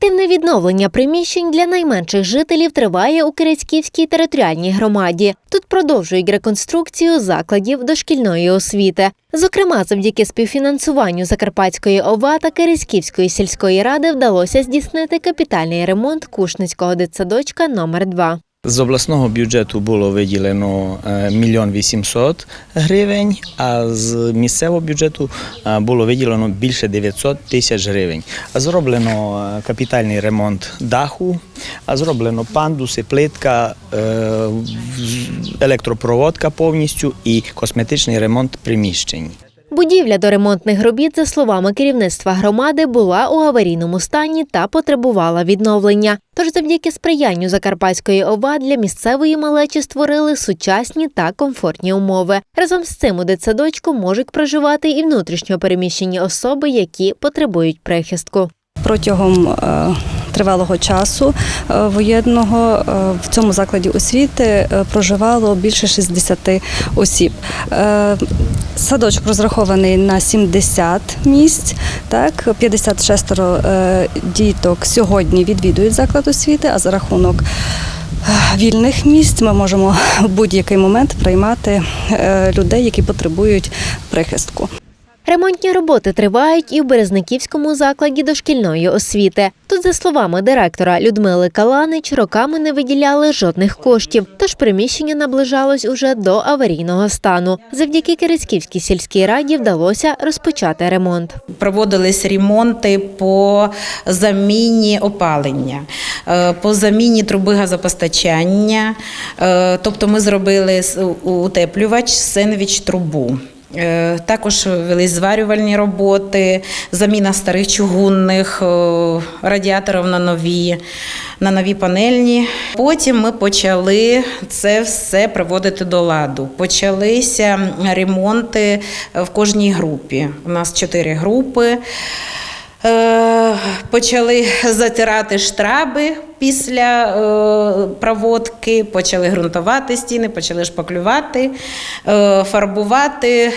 Активне відновлення приміщень для найменших жителів триває у Кирицьківській територіальній громаді. Тут продовжують реконструкцію закладів дошкільної освіти. Зокрема, завдяки співфінансуванню Закарпатської ОВА та Кирицьківської сільської ради вдалося здійснити капітальний ремонт Кушницького дитсадочка номер 2 З обласного бюджету було виділено е, мільйон вісімсот гривень, а з місцевого бюджету було виділено більше 900 тисяч гривень. Зроблено капітальний ремонт даху, зроблено пандуси, плитка, електропроводка повністю і косметичний ремонт приміщень. Будівля до ремонтних робіт, за словами керівництва громади, була у аварійному стані та потребувала відновлення. Тож, завдяки сприянню Закарпатської ОВА для місцевої малечі створили сучасні та комфортні умови. Разом з цим у дитсадочку можуть проживати і внутрішньо переміщені особи, які потребують прихистку. Протягом е, тривалого часу е, воєнного е, в цьому закладі освіти е, проживало більше 60 осіб. Садочок розрахований на 70 місць. Так, 56 е, діток сьогодні відвідують заклад освіти, а за рахунок вільних місць ми можемо в будь-який момент приймати людей, які потребують прихистку. Ремонтні роботи тривають і в Березниківському закладі дошкільної освіти. Тут, за словами директора Людмили Каланич, роками не виділяли жодних коштів, тож приміщення наближалось уже до аварійного стану. Завдяки Кирицьківській сільській раді вдалося розпочати ремонт. Проводились ремонти по заміні опалення, е, по заміні труби газопостачання. Е, Тобто ми зробили утеплювач, сенвіч трубу. Е, Також велись зварювальні роботи, заміна старих чугунних е, радіаторів на нові, на нові панельні. Потім ми почали це все приводити до ладу. Почалися ремонти в кожній групі. У нас чотири групи. Е, Почали затирати штраби після е, проводки, почали ґрунтувати стіни, почали шпаклювати, е, фарбувати,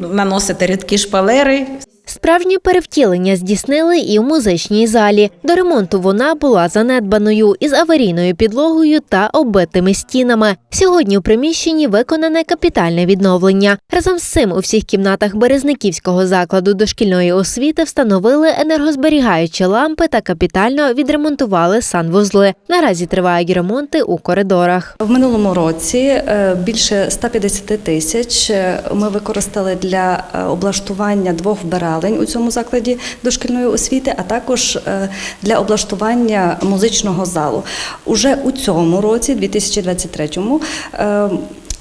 наносити рідкі шпалери. Справжнє перевтілення здійснили і у музичній залі. До ремонту вона була занедбаною із аварійною підлогою та оббитими стінами. Сьогодні у приміщенні виконане капітальне відновлення. Разом з цим у всіх кімнатах Березниківського закладу дошкільної освіти встановили енергозберігаючі лампи та капітально відремонтували санвузли. Наразі тривають ремонти у коридорах. В минулому році е, більше 150 тисяч е, ми використали для е, облаштування двох вбиралень у цьому закладі дошкільної освіти, а також е, для облаштування музичного залу. Уже у цьому році, 2023-му, е,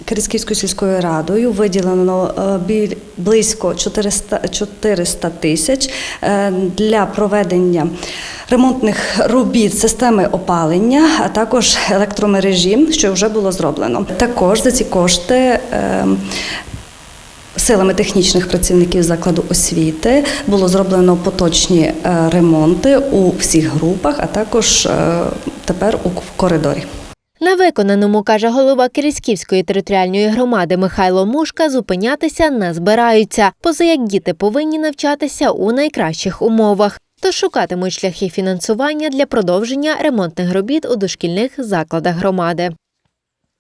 Кирицьківською сільською радою виділено е, близько 400 400 тисяч для проведення ремонтних робіт системи опалення, а також електромережі, що вже було зроблено. Також за ці кошти. Силами технічних працівників закладу освіти було зроблено поточні е, ремонти у всіх групах, а також е, тепер у коридорі. На виконаному, каже голова Кирицьківської територіальної громади Михайло Мушка, зупинятися не збираються, поза як діти повинні навчатися у найкращих умовах. Тож шукатимуть шляхи фінансування для продовження ремонтних робіт у дошкільних закладах громади.